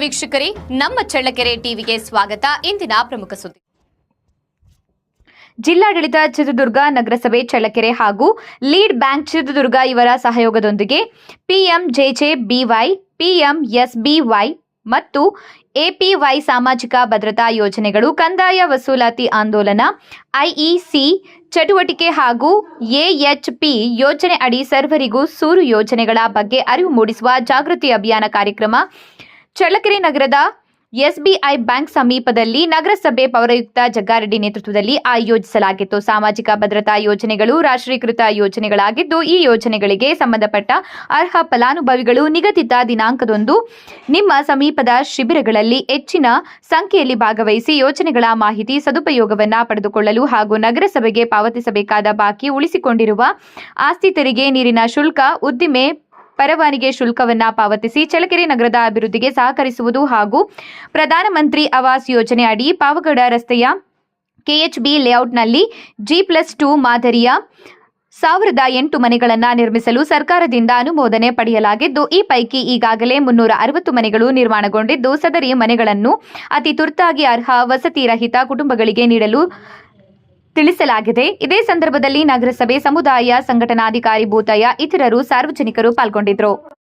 ವೀಕ್ಷಕರೇ, ನಮ್ಮ ಚಳ್ಳಕೆರೆ ಟಿವಿಗೆ ಸ್ವಾಗತ. ಇಂದಿನ ಪ್ರಮುಖ ಸುದ್ದಿ. ಜಿಲ್ಲಾಡಳಿತ ಚಿತ್ರದುರ್ಗ ನಗರಸಭೆ ಚಳ್ಳಕೆರೆ ಹಾಗೂ ಲೀಡ್ ಬ್ಯಾಂಕ್ ಚಿತ್ರದುರ್ಗ ಇವರ ಸಹಯೋಗದೊಂದಿಗೆ ಪಿಎಂಜೆಜೆಬಿವೈ ಪಿಎಂಎಸ್ಬಿವೈ ಮತ್ತು ಎಪಿವೈ ಸಾಮಾಜಿಕ ಭದ್ರತಾ ಯೋಜನೆಗಳು ಕಂದಾಯ ವಸೂಲಾತಿ ಆಂದೋಲನ, ಐಇಸಿ ಚಟುವಟಿಕೆ ಹಾಗೂ ಎಎಚ್ಪಿ ಯೋಜನೆ ಅಡಿ ಸರ್ವರಿಗೂ ಸೂರು ಯೋಜನೆಗಳ ಬಗ್ಗೆ ಅರಿವು ಮೂಡಿಸುವ ಜಾಗೃತಿ ಅಭಿಯಾನ ಕಾರ್ಯಕ್ರಮ ಚಳ್ಳಕೆರೆ ನಗರದ ಎಸ್ಬಿಐ ಬ್ಯಾಂಕ್ ಸಮೀಪದಲ್ಲಿ ನಗರಸಭೆ ಪೌರಯುಕ್ತ ಜಗ್ಗಾರೆಡ್ಡಿ ನೇತೃತ್ವದಲ್ಲಿ ಆಯೋಜಿಸಲಾಗಿತ್ತು. ಸಾಮಾಜಿಕ ಭದ್ರತಾ ಯೋಜನೆಗಳು ರಾಷ್ಟ್ರೀಕೃತ ಯೋಜನೆಗಳಾಗಿದ್ದು, ಈ ಯೋಜನೆಗಳಿಗೆ ಸಂಬಂಧಪಟ್ಟ ಅರ್ಹ ಫಲಾನುಭವಿಗಳು ನಿಗದಿತ ದಿನಾಂಕದಂದು ನಿಮ್ಮ ಸಮೀಪದ ಶಿಬಿರಗಳಲ್ಲಿ ಹೆಚ್ಚಿನ ಸಂಖ್ಯೆಯಲ್ಲಿ ಭಾಗವಹಿಸಿ ಯೋಜನೆಗಳ ಮಾಹಿತಿ ಸದುಪಯೋಗವನ್ನ ಪಡೆದುಕೊಳ್ಳಲು ಹಾಗೂ ನಗರಸಭೆಗೆ ಪಾವತಿಸಬೇಕಾದ ಬಾಕಿ ಉಳಿಸಿಕೊಂಡಿರುವ ಆಸ್ತಿ ತೆರಿಗೆ, ನೀರಿನ ಶುಲ್ಕ, ಉದ್ದಿಮೆ ಪರವಾನಿಗೆ ಶುಲ್ಕವನ್ನ ಪಾವತಿಸಿ ಚಳ್ಳಕೆರೆ ನಗರದ ಅಭಿವೃದ್ಧಿಗೆ ಸಹಕರಿಸುವುದು ಹಾಗೂ ಪ್ರಧಾನಮಂತ್ರಿ ಆವಾಸ್ ಯೋಜನೆ ಅಡಿ ಪಾವಗಡ ರಸ್ತೆಯ ಕೆಎಚ್ಬಿ ಲೇಔಟ್ನಲ್ಲಿ ಜಿ ಪ್ಲಸ್ ಟು ಮಾದರಿಯ ಸಾವಿರದ ಎಂಟು ಮನೆಗಳನ್ನು ನಿರ್ಮಿಸಲು ಸರ್ಕಾರದಿಂದ ಅನುಮೋದನೆ ಪಡೆಯಲಾಗಿದ್ದು, ಈ ಪೈಕಿ ಈಗಾಗಲೇ ಮುನ್ನೂರ ಅರವತ್ತು ಮನೆಗಳು ನಿರ್ಮಾಣಗೊಂಡಿದ್ದು, ಸದರಿ ಮನೆಗಳನ್ನು ಅತಿ ತುರ್ತಾಗಿ ಅರ್ಹ ವಸತಿ ರಹಿತ ಕುಟುಂಬಗಳಿಗೆ ನೀಡಲು ತಿಳಿಸಲಾಗಿದೆ. ಇದೇ ಸಂದರ್ಭದಲ್ಲಿ ನಗರಸಭೆ ಸಮುದಾಯ ಸಂಘಟನಾಧಿಕಾರಿ ಭೂತಯ್ಯ ಇತರರು ಸಾರ್ವಜನಿಕರು ಪಾಲ್ಗೊಂಡಿದ್ದರು.